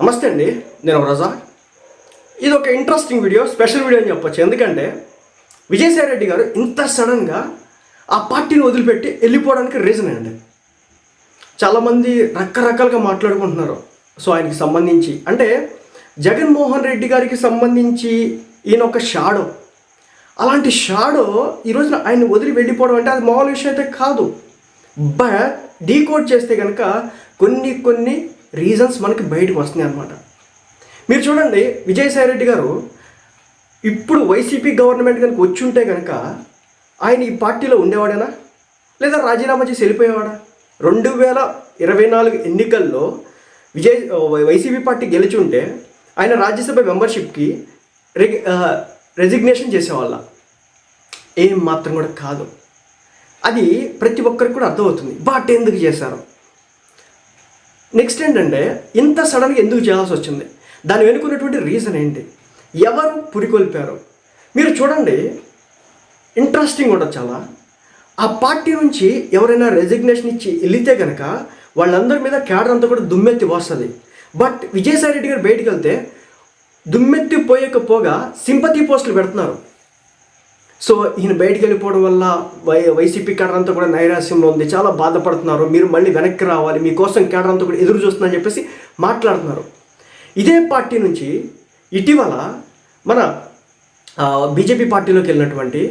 నమస్తే అండి నేను రజా. ఇది ఒక ఇంట్రెస్టింగ్ వీడియో స్పెషల్ వీడియో అని చెప్పొచ్చు. ఎందుకంటే విజయసాయి రెడ్డి గారు ఇంత సడన్గా ఆ పార్టీని వదిలిపెట్టి వెళ్ళిపోవడానికి రీజన్ అండి చాలామంది రకరకాలుగా మాట్లాడుకుంటున్నారు. సో ఆయనకి సంబంధించి. అంటే జగన్మోహన్ రెడ్డి గారికి సంబంధించి ఈయన ఒక షాడో అలాంటి షాడో ఈ రోజున ఆయన వదిలి వెళ్ళిపోవడం అంటే అది మామూలు విషయం అయితే కాదు. బట్ డీకోడ్ చేస్తే కనుక కొన్ని కొన్ని రీజన్స్ మనకి బయటకు వస్తున్నాయి అన్నమాట. మీరు చూడండి విజయసాయి రెడ్డి గారు ఇప్పుడు వైసీపీ గవర్నమెంట్ కనుక వచ్చి ఉంటే కనుక ఆయన ఈ పార్టీలో ఉండేవాడేనా? లేదా రాజీనామా చేసి వెళ్ళిపోయేవాడా? రెండు వేల ఇరవై నాలుగు ఎన్నికల్లో విజయ్ వైసీపీ పార్టీ గెలిచి ఉంటే ఆయన రాజ్యసభ మెంబర్షిప్కి రెగ్ చేసేవాళ్ళ. ఏం మాత్రం కూడా కాదు. అది ప్రతి ఒక్కరికి కూడా అర్థమవుతుంది. బట్ ఎందుకు చేశారు? నెక్స్ట్ ఏంటంటే ఇంత సడన్గా ఎందుకు చేయాల్సి వచ్చింది? దాని వెనుకున్నటువంటి రీజన్ ఏంటి? ఎవరు పురికొల్పారు? మీరు చూడండి ఇంట్రెస్టింగ్ ఉండదు చాలా. ఆ పార్టీ నుంచి ఎవరైనా రెసిగ్నేషన్ ఇచ్చి వెళితే కనుక వాళ్ళందరి మీద క్యాడర్ అంతా కూడా దుమ్మెత్తి వస్తుంది. బట్ విజయసాయి రెడ్డి గారు బయటికి వెళ్తే దుమ్మెత్తి పోయకపోగా సింపతి పోస్టులు పెడుతున్నారు. సో ఈయన బయటికి వెళ్ళిపోవడం వల్ల వై వైసీపీ కేడర్ అంతా కూడా నైరాశ్యంలో ఉంది. చాలా బాధపడుతున్నారు. మీరు మళ్ళీ వెనక్కి రావాలి. మీకోసం కేడర్ అంతా కూడా ఎదురు చూస్తుందని చెప్పేసి మాట్లాడుతున్నారు. ఇదే పార్టీ నుంచి ఇటీవల మన బీజేపీ పార్టీలోకి వెళ్ళినటువంటి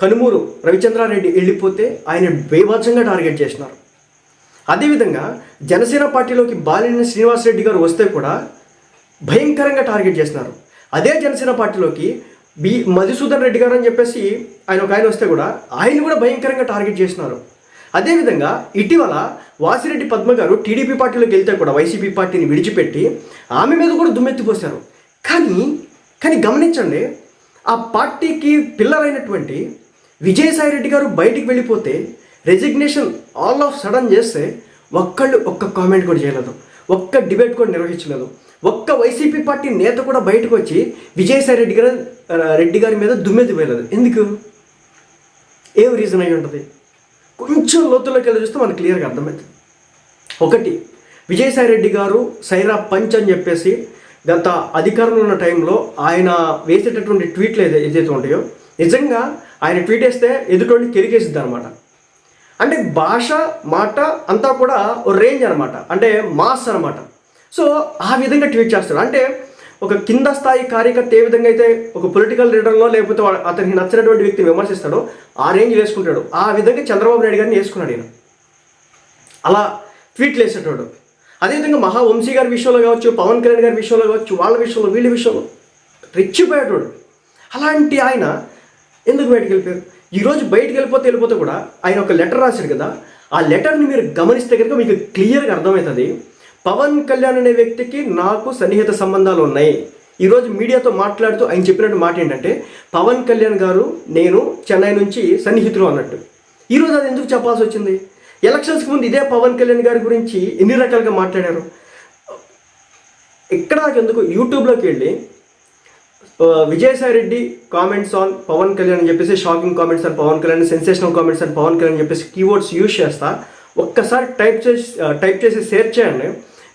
కనుమూరు రవిచంద్రారెడ్డి వెళ్ళిపోతే ఆయన బేభత్సంగా టార్గెట్ చేసినారు. అదేవిధంగా జనసేన పార్టీలోకి బాలిన శ్రీనివాసరెడ్డి గారు వస్తే కూడా భయంకరంగా టార్గెట్ చేసినారు. అదే జనసేన పార్టీలోకి బి మధుసూదన్ రెడ్డి గారు అని చెప్పేసి ఆయన ఒక ఆయన వస్తే కూడా ఆయన కూడా భయంకరంగా టార్గెట్ చేసినారు అదేవిధంగా ఇటీవల వాసిరెడ్డి పద్మ గారు టీడీపీ పార్టీలోకి వెళ్తే కూడా వైసీపీ పార్టీని విడిచిపెట్టి ఆమె మీద కూడా దుమ్మెత్తిపోశారు. కానీ కానీ గమనించండి ఆ పార్టీకి పిల్లరైనటువంటి విజయసాయి రెడ్డి గారు బయటికి వెళ్ళిపోతే రెజిగ్నేషన్ ఆల్ ఆఫ్ సడన్ చేస్తే ఒక్కళ్ళు ఒక్క కామెంట్ కూడా చేయలేదు. ఒక్క డిబేట్ కూడా నిర్వహించలేదు. ఒక్క వైసీపీ పార్టీ నేత కూడా బయటకు వచ్చి విజయసాయి రెడ్డి గారు రెడ్డి గారి మీద దుమ్మెదిపోయలేదు ఎందుకు? ఏం రీజన్ అయి ఉంటుంది? కొంచెం లోతుల్లోకి వెళ్ళి చూస్తే మనకు క్లియర్గా అర్థమవుతుంది. ఒకటి విజయసాయి రెడ్డి గారు సైరా పంచ్ అని చెప్పేసి గత అధికారంలో ఉన్న టైంలో ఆయన వేసేటటువంటి ట్వీట్లు ఏదైతే ఉంటాయో నిజంగా ఆయన ట్వీట్ వేస్తే ఎదుటోడిని కెరికేసిద్ది అనమాట అంటే భాష మాట అంతా కూడా ఓ రేంజ్ అనమాట అంటే మాస్ అనమాట సో ఆ విధంగా ట్వీట్ చేస్తాడు అంటే ఒక కింద స్థాయి కార్యకర్త ఏ విధంగా అయితే ఒక పొలిటికల్ లీడర్లో లేకపోతే అతనికి నచ్చినటువంటి వ్యక్తిని విమర్శిస్తాడో ఆ రేంజ్ వేసుకుంటాడు. ఆ విధంగా చంద్రబాబు నాయుడు గారిని వేసుకున్నాడు ఈయన. అలా ట్వీట్లు వేసేటోడు. అదేవిధంగా మహావంశీ గారి విషయంలో కావచ్చు పవన్ కళ్యాణ్ గారి విషయంలో కావచ్చు వాళ్ళ విషయంలో వీళ్ళ విషయంలో రెచ్చిపోయేటోడు. అలాంటి ఆయన ఎందుకు బయటకు వెళ్ళిపోయారు? ఈరోజు బయటకు వెళ్ళిపోతే వెళ్ళిపోతే కూడా ఆయన ఒక లెటర్ రాశాడు కదా ఆ లెటర్ని మీరు గమనిస్తే కనుక మీకు క్లియర్గా అర్థమవుతుంది. పవన్ కళ్యాణ్ అనే వ్యక్తికి నాకు సన్నిహిత సంబంధాలు ఉన్నాయి. ఈరోజు మీడియాతో మాట్లాడుతూ ఆయన చెప్పినట్టు మాట ఏంటంటే పవన్ కళ్యాణ్ గారు నేను చెన్నై నుంచి సన్నిహితులు అన్నట్టు. ఈరోజు అది ఎందుకు చెప్పాల్సి వచ్చింది? ఎలక్షన్స్కి ముందు ఇదే పవన్ కళ్యాణ్ గారి గురించి ఎన్ని రకాలుగా మాట్లాడారు? ఇక్కడ నాకు ఎందుకు యూట్యూబ్లోకి వెళ్ళి Uh, Vijayasai Reddy Vijayasai Reddy comments on Pawan Kalyan అని చెప్పేసి shocking comments on Pawan Kalyan sensational comments on Pawan Kalyan అని చెప్పేసి కీవర్డ్స్ యూజ్ చేస్తా. ఒక్కసారి టైప్ చేసి uh, టైప్ చేసి షేర్ చేయండి.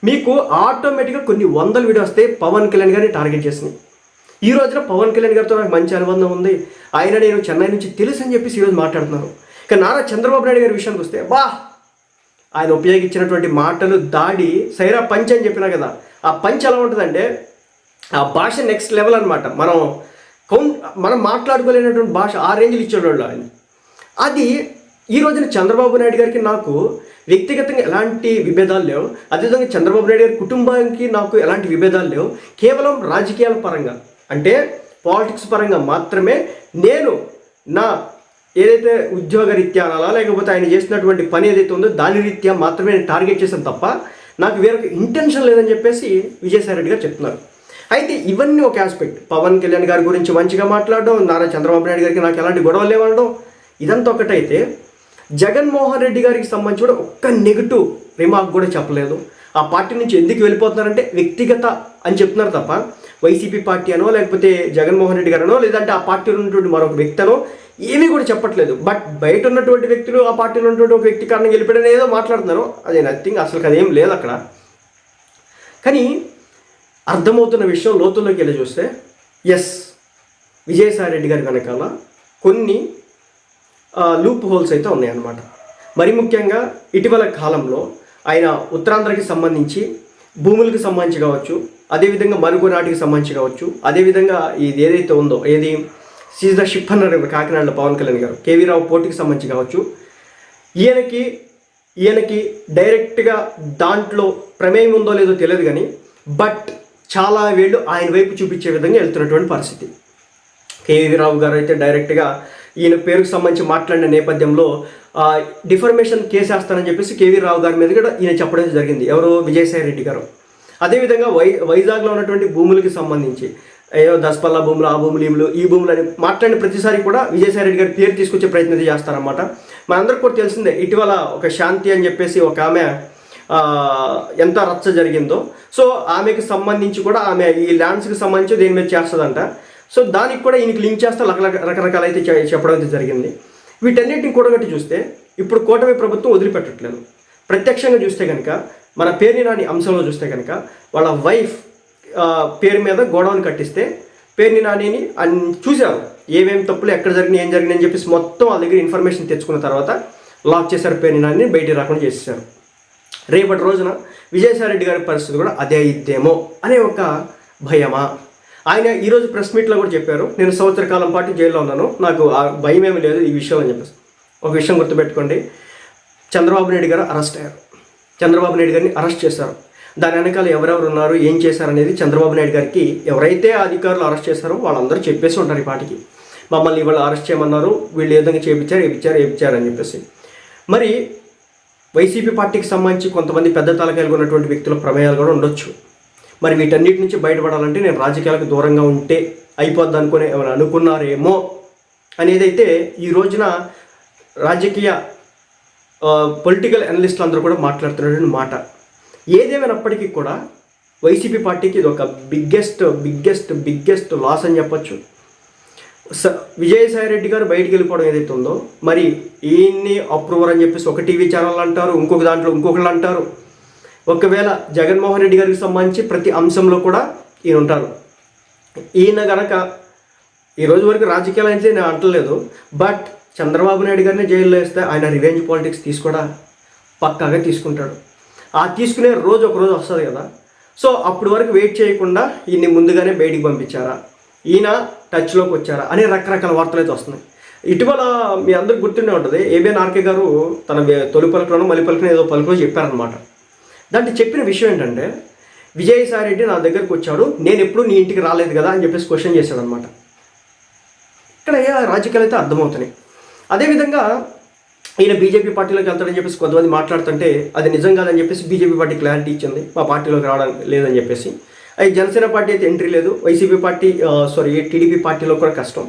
మీకు ఆటోమేటిక్గా కొన్ని వందల వీడియోస్ వస్తే పవన్ కళ్యాణ్ గారిని టార్గెట్ చేసింది ఈ రోజున పవన్ కళ్యాణ్ గారితో నాకు మంచి అనుబంధం ఉంది. ఆయన నేను చెన్నై నుంచి తెలుసు అని చెప్పేసి ఈరోజు మాట్లాడుతున్నాను కానీ నారా చంద్రబాబు నాయుడు గారి విషయానికి వస్తే వా ఆయన ఉపయోగించినటువంటి మాటలు దాడి సైరా పంచ్ అని చెప్పినా కదా ఆ పంచ్ ఎలా ఉంటుందంటే ఆ భాష నెక్స్ట్ లెవెల్ అనమాట మనం కౌన్ మనం మాట్లాడుకోలేనటువంటి భాష ఆ రేంజ్లు ఇచ్చేవాళ్ళు ఆయన. అది ఈ రోజున చంద్రబాబు నాయుడు గారికి నాకు వ్యక్తిగతంగా ఎలాంటి విభేదాలు లేవు. అదేవిధంగా చంద్రబాబు నాయుడు గారి కుటుంబానికి నాకు ఎలాంటి విభేదాలు లేవు. కేవలం రాజకీయాల పరంగా. అంటే పాలిటిక్స్ పరంగా మాత్రమే నేను నా ఏదైతే ఉద్యోగ రీత్యా అనాలా లేకపోతే ఆయన చేసినటువంటి పని ఏదైతే ఉందో దాని రీత్యా మాత్రమే నేను టార్గెట్ చేశాను తప్ప నాకు వేరొక ఇంటెన్షన్ లేదని చెప్పేసి విజయసాయి రెడ్డి గారు చెప్తున్నారు. అయితే ఇవన్నీ ఒక ఆస్పెక్ట్ పవన్ కళ్యాణ్ గారి గురించి మంచిగా మాట్లాడడం నారా చంద్రబాబు నాయుడు గారికి నాకు ఎలాంటి గొడవలు లేవనడం ఇదంతా ఒకటైతే జగన్మోహన్ రెడ్డి గారికి సంబంధించి కూడా ఒక్క నెగిటివ్ రిమార్క్ కూడా చెప్పలేదు. ఆ పార్టీ నుంచి ఎందుకు వెళ్ళిపోతున్నారంటే వ్యక్తిగత అని చెప్తున్నారు తప్ప వైసీపీ పార్టీ అనో లేకపోతే జగన్మోహన్ రెడ్డి గారనో లేదంటే ఆ పార్టీలో ఉన్నటువంటి మరొక వ్యక్తనో ఏమీ కూడా చెప్పట్లేదు. బట్ బయట ఉన్నటువంటి వ్యక్తులు ఆ పార్టీలో ఉన్నటువంటి ఒక వ్యక్తి కారణంగా వెళ్ళిపోయాడని ఏదో మాట్లాడుతున్నారు. అదే నథింగ్ అసలు అదేం లేదు అక్కడ. కానీ అర్థమవుతున్న విషయం లోతుల్లోకి వెళ్ళి చూస్తే ఎస్ విజయసాయి రెడ్డి గారి వెనకాల కొన్ని లూప్ హోల్స్ అయితే ఉన్నాయన్నమాట. మరి ముఖ్యంగా ఇటీవల కాలంలో ఆయన ఉత్తరాంధ్రకి సంబంధించి భూములకు సంబంధించి కావచ్చు అదేవిధంగా మరుగు నాటికి సంబంధించి కావచ్చు అదేవిధంగా ఇది ఏదైతే ఉందో ఏది సీజ్ ద షిప్ అన్నారు కాకినాడలో పవన్ కళ్యాణ్ గారు కేవీ రావు పోటీకి సంబంధించి కావచ్చు ఈయనకి ఈయనకి డైరెక్ట్గా దాంట్లో ప్రమేయం ఉందో లేదో తెలియదు కానీ బట్ చాలా వేళ్ళు ఆయన వైపు చూపించే విధంగా వెళ్తున్నటువంటి పరిస్థితి. కేవీ రావు గారు అయితే డైరెక్ట్గా ఈయన పేరుకు సంబంధించి మాట్లాడిన నేపథ్యంలో డిఫర్మేషన్ కేసు వేస్తానని చెప్పేసి కేవీ రావు గారి మీద కూడా ఈయన చెప్పడం జరిగింది. ఎవరు? విజయసాయి రెడ్డి గారు. అదేవిధంగా వై వైజాగ్లో ఉన్నటువంటి భూములకి సంబంధించి ఏదో దసపల్లా భూములు ఆ భూములు ఈ భూములు ఈ భూములు అని మాట్లాడిన ప్రతిసారి కూడా విజయసాయి రెడ్డి గారి పేరు తీసుకొచ్చే ప్రయత్నం అయితే చేస్తారన్నమాట. మనందరికీ కూడా తెలిసిందే ఇటీవల ఒక శాంతి అని చెప్పేసి ఒక ఆమె ఎంత రచ్చ జరిగిందో. సో ఆమెకు సంబంధించి కూడా ఆమె ఈ ల్యాండ్స్కి సంబంధించి దేని మీద చేస్తుందంట. సో దానికి కూడా ఈయనకి లింక్ చేస్తే రకరకాల రకరకాల అయితే చెప్పడం అయితే జరిగింది. వీటన్నిటిని కూడగట్టి చూస్తే ఇప్పుడు కూటమి ప్రభుత్వం వదిలిపెట్టట్లేదు. ప్రత్యక్షంగా చూస్తే కనుక మన పేరుని నాని అంశంలో చూస్తే కనుక వాళ్ళ వైఫ్ పేరు మీద గోడౌన్ కట్టిస్తే పేరుని నానిని అన్ చూశారు. ఏమేమి తప్పులు ఎక్కడ జరిగినాయి ఏం జరిగినాయి అని చెప్పేసి మొత్తం వాళ్ళ దగ్గర ఇన్ఫర్మేషన్ తెచ్చుకున్న తర్వాత లాక్ చేశారు పేరుని నానిని బయటికి రాకుండా చేసేసారు రేపటి రోజున విజయసాయిరెడ్డి గారి పరిస్థితి కూడా అదే ఇద్దేమో అనే ఒక భయమా? ఆయన ఈరోజు ప్రెస్ మీట్లో కూడా చెప్పారు నేను సంవత్సర కాలం పాటు జైల్లో ఉన్నాను నాకు ఆ భయం ఏమీ లేదు ఈ విషయం అని చెప్పేసి. ఒక విషయం గుర్తుపెట్టుకోండి చంద్రబాబు నాయుడు గారు అరెస్ట్ అయ్యారు. చంద్రబాబు నాయుడు గారిని అరెస్ట్ చేశారు. దాని వెనకాల ఎవరెవరు ఉన్నారు ఏం చేశారు అనేది చంద్రబాబు నాయుడు గారికి ఎవరైతే అధికారులు అరెస్ట్ చేశారో వాళ్ళందరూ చెప్పేసి ఉంటారు ఈ పాటికి. మమ్మల్ని ఇవాళ అరెస్ట్ చేయమన్నారు వీళ్ళు ఏ విధంగా చేయించారు ఏపించారు ఏపించారు అని చెప్పేసి. మరి వైసీపీ పార్టీకి సంబంధించి కొంతమంది పెద్ద తలకాయలు ఉన్నటువంటి వ్యక్తుల ప్రమేయాలు కూడా ఉండొచ్చు. మరి వీటన్నిటి నుంచి బయటపడాలంటే నేను రాజకీయాలకు దూరంగా ఉంటే అయిపోద్ది అనుకునే ఏమైనా అనుకున్నారేమో అనేది అయితే ఈ రోజున రాజకీయ పొలిటికల్ అనలిస్టులు అందరూ కూడా మాట్లాడుతున్నటువంటి మాట. ఏదేమైనప్పటికీ కూడా వైసీపీ పార్టీకి ఇది ఒక బిగ్గెస్ట్ బిగ్గెస్ట్ బిగ్గెస్ట్ లాస్ అని చెప్పచ్చు. విజయసాయి రెడ్డి గారు బయటికి వెళ్ళిపోవడం ఏదైతే ఉందో మరి ఈయన్ని అప్రూవర్ అని చెప్పేసి ఒక టీవీ ఛానల్ అంటారు ఇంకొక దాంట్లో ఇంకొకళ్ళు అంటారు. ఒకవేళ జగన్మోహన్ రెడ్డి గారికి సంబంధించి ప్రతి అంశంలో కూడా ఈయన ఉంటారు. ఈయన గనక ఈరోజు వరకు రాజకీయాలు అయితే నేను అంటలేదు బట్ చంద్రబాబు నాయుడు గారిని జైల్లో వేస్తే ఆయన రివెంజ్ పాలిటిక్స్ తీసుకోడా పక్కాగా తీసుకుంటాడు. ఆ తీసుకునే రోజు ఒక రోజు వస్తుంది కదా. సో అప్పటి వరకు వెయిట్ చేయకుండా ఈయన్ని ముందుగానే బయటికి పంపించారా? ఈయన టచ్లోకి వచ్చారా అనే రకరకాల వార్తలు అయితే వస్తున్నాయి. ఇటీవల మీ అందరికి గుర్తుండే ఉంటుంది ఏబిఎన్ ఆర్కే గారు తన తొలి పలుకులను మలి పలుకులను ఏదో పలుకులో చెప్పారనమాట దాంట్లో చెప్పిన విషయం ఏంటంటే విజయసాయి రెడ్డి నా దగ్గరకు వచ్చాడు నేను ఎప్పుడు నీ ఇంటికి రాలేదు కదా అని చెప్పేసి క్వశ్చన్ చేశాడనమాట ఇక్కడ రాజకీయాలు అయితే అర్థమవుతున్నాయి. అదేవిధంగా ఈయన బీజేపీ పార్టీలోకి వెళ్తాడని చెప్పేసి కొంతమంది మాట్లాడుతుంటే అది నిజం కాదని చెప్పేసి బీజేపీ పార్టీ క్లారిటీ ఇచ్చింది మా పార్టీలోకి రావడం లేదని చెప్పేసి. అది జనసేన పార్టీ అయితే ఎంట్రీ లేదు వైసీపీ పార్టీ సారీ టీడీపీ పార్టీలో కూడా కష్టం.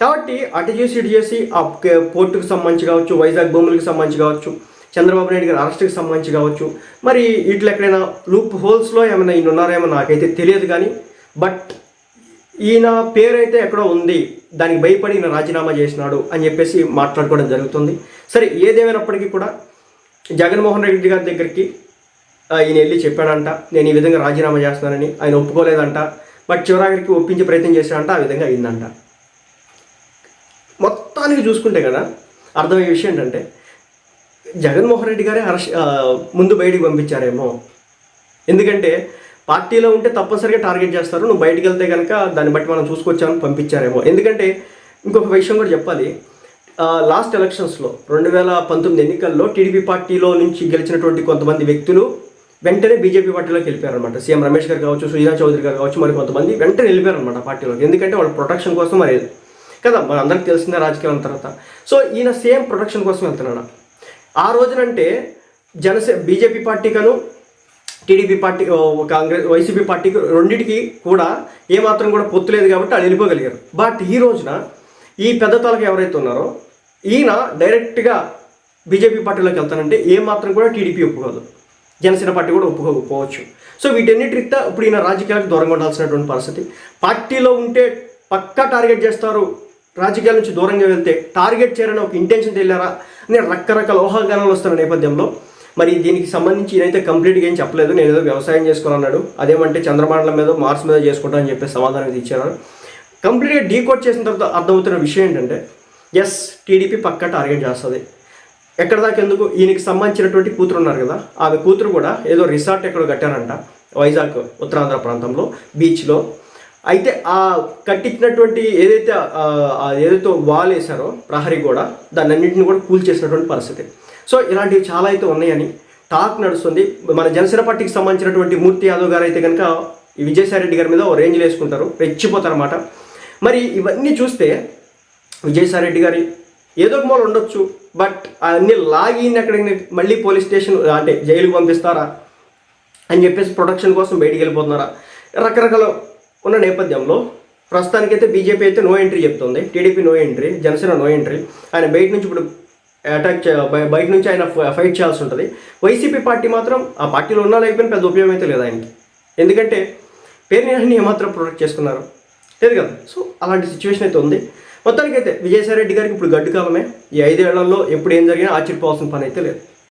కాబట్టి అటు చేసి ఇటు చేసి ఆ కే- పోర్టుకు సంబంధించి కావచ్చు వైజాగ్ భూములకు సంబంధించి కావచ్చు చంద్రబాబు నాయుడు గారి అరెస్ట్కి సంబంధించి కావచ్చు మరి వీటిలో ఎక్కడైనా లూప్ హోల్స్లో ఏమైనా ఈయన ఉన్నారేమో నాకైతే తెలియదు కానీ బట్ ఈయన పేరైతే ఎక్కడో ఉంది దానికి భయపడి ఈయన రాజీనామా చేసినాడు అని చెప్పేసి మాట్లాడుకోవడం జరుగుతుంది. సరే ఏదేమైనప్పటికీ కూడా జగన్మోహన్ రెడ్డి గారి దగ్గరికి ఈయన వెళ్ళి చెప్పాడంట నేను ఈ విధంగా రాజీనామా చేస్తున్నానని ఆయన ఒప్పుకోలేదంట బట్ చివరాఖరికి ఒప్పించే ప్రయత్నం చేశాడంట ఆ విధంగా అయిందంట. మొత్తానికి చూసుకుంటే కదా అర్థమయ్యే విషయం ఏంటంటే జగన్మోహన్ రెడ్డి గారే హర్ష ముందు బయటికి పంపించారేమో. ఎందుకంటే పార్టీలో ఉంటే తప్పనిసరిగా టార్గెట్ చేస్తారు నువ్వు బయటికి వెళ్తే కనుక దాన్ని బట్టి మనం చూసుకొచ్చామని పంపించారేమో. ఎందుకంటే ఇంకొక విషయం కూడా చెప్పాలి. లాస్ట్ ఎలక్షన్స్లో రెండు వేల పంతొమ్మిది ఎన్నికల్లో టీడీపీ పార్టీలో నుంచి గెలిచినటువంటి కొంతమంది వ్యక్తులు వెంటనే బీజేపీ పార్టీలోకి వెళ్ళిపోయారనమాట సీఎం రమేష్ గారు కావచ్చు సుజనా చౌదరి గారు కావచ్చు మరి కొంతమంది వెంటనే వెళ్ళిపోయారనమాట పార్టీలోకి. ఎందుకంటే వాళ్ళ ప్రొటెక్షన్ కోసం మరి కదా మన అందరికి తెలిసిందే రాజకీయాల తర్వాత. సో ఈయన సేమ్ ప్రొటెక్షన్ కోసం వెళ్తున్నాడు. ఆ రోజునంటే జనసే బీజేపీ పార్టీకను టీడీపీ పార్టీ కాంగ్రెస్ వైసీపీ పార్టీకి రెండింటికి కూడా ఏమాత్రం కూడా పొత్తు లేదు కాబట్టి వాళ్ళు వెళ్ళిపోగలిగారు. బట్ ఈ రోజున ఈ పెద్ద తాలకు ఎవరైతే ఉన్నారో ఈయన డైరెక్ట్గా బీజేపీ పార్టీలోకి వెళ్తానంటే ఏ మాత్రం కూడా టీడీపీ ఒప్పుకోదు. జనసేన పార్టీ కూడా ఒప్పుకోకపోవచ్చు సో వీటన్నిటి ఇప్పుడు ఈయన రాజకీయాలకు దూరంగా ఉండాల్సినటువంటి పరిస్థితి. పార్టీలో ఉంటే పక్కా టార్గెట్ చేస్తారు. రాజకీయాల నుంచి దూరంగా వెళ్తే టార్గెట్ చేయాలని ఒక ఇంటెన్షన్ వెళ్ళారా అనే రకరకాల ఊహాగానాలు వస్తున్న నేపథ్యంలో మరి దీనికి సంబంధించి ఈయనైతే కంప్లీట్గా ఏం చెప్పలేదు. నేను ఏదో వ్యవసాయం చేసుకోవాలన్నాడు అదేమంటే చంద్రమండలం మీద మార్స్ మీద చేసుకుంటా అని చెప్పి సమాధానం అయితే ఇచ్చారు. కంప్లీట్గా డీకోడ్ చేసిన తర్వాత అర్థమవుతున్న విషయం ఏంటంటే ఎస్ టీడీపీ పక్కా టార్గెట్ చేస్తుంది. ఎక్కడ దాకా ఎందుకు? ఈయనకి సంబంధించినటువంటి కూతురు ఉన్నారు కదా. ఆమె కూతురు కూడా ఏదో రిసార్ట్ ఎక్కడో కట్టారంట వైజాగ్ ఉత్తరాంధ్ర ప్రాంతంలో బీచ్లో. అయితే ఆ కట్టించినటువంటి ఏదైతే ఏదైతే వాల్ వేశారో ప్రహరీ కూడా దాన్ని అన్నింటిని కూడా కూల్ చేసినటువంటి పరిస్థితి. సో ఇలాంటివి చాలా అయితే ఉన్నాయని టాక్ నడుస్తుంది. మన జనసేన పార్టీకి సంబంధించినటువంటి మూర్తి యాదవ్ గారు అయితే కనుక ఈ విజయసాయి రెడ్డి గారి మీద ఓ రేంజ్లు వేసుకుంటారు రెచ్చిపోతారన్నమాట. మరి ఇవన్నీ చూస్తే విజయసాయి రెడ్డి గారి ఏదో ఒక మూల ఉండొచ్చు బట్ అన్ని లాగిన్ అక్కడికి మళ్ళీ పోలీస్ స్టేషన్ అంటే జైలుకి పంపిస్తారా? అని చెప్పేసి ప్రొటెక్షన్ కోసం బయటికి వెళ్ళిపోతున్నారా? రకరకాల ఉన్న నేపథ్యంలో ప్రస్తుతానికైతే బీజేపీ అయితే నో ఎంట్రీ చెప్తుంది. TDP no entry Janasena no entry. ఆయన బయట నుంచి ఇప్పుడు అటాక్ బయట నుంచి ఆయన ఫైట్ చేయాల్సి ఉంటుంది. వైసీపీ పార్టీ మాత్రం ఆ పార్టీలో ఉన్నా లేకపోయినా పెద్ద ఉపయోగం అయితే లేదు ఆయనకి. ఎందుకంటే పేరుని ఏమాత్రం ప్రొటెక్ట్ చేసుకున్నారు. లేదు కదా? సో అలాంటి సిచ్యువేషన్ అయితే ఉంది. మొత్తానికైతే విజయసాయి రెడ్డి గారికి ఇప్పుడు గడ్డు కాలమే ఈ ఐదేళ్ళలో ఎప్పుడు ఏం జరిగినా ఆశ్చర్యపోవాల్సిన పని అయితే లేదు.